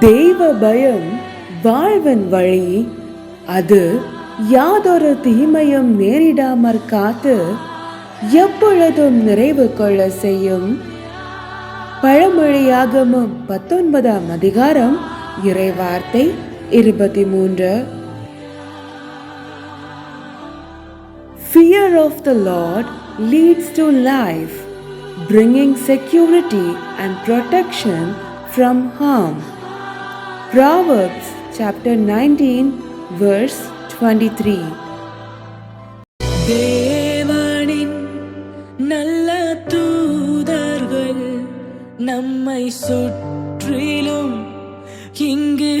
தெய்வ பயம் வாழ்வின் வழி. அது யாதொரு தீமையும் நேரிடாமற் காத்து எப்பொழுதும் நிறைவு கொள்ள செய்யும். பழமொழியாகமும் பத்தொன்பதாம் அதிகாரம் இறைவார்த்தை இருபத்தி மூன்று Fear of the Lord leads to life, bringing security and protection from harm. Proverbs chapter 19, verse 23. தேவனின் நல்ல தூதர்கள் நம்மை சுற்றிலும் இங்கு நீ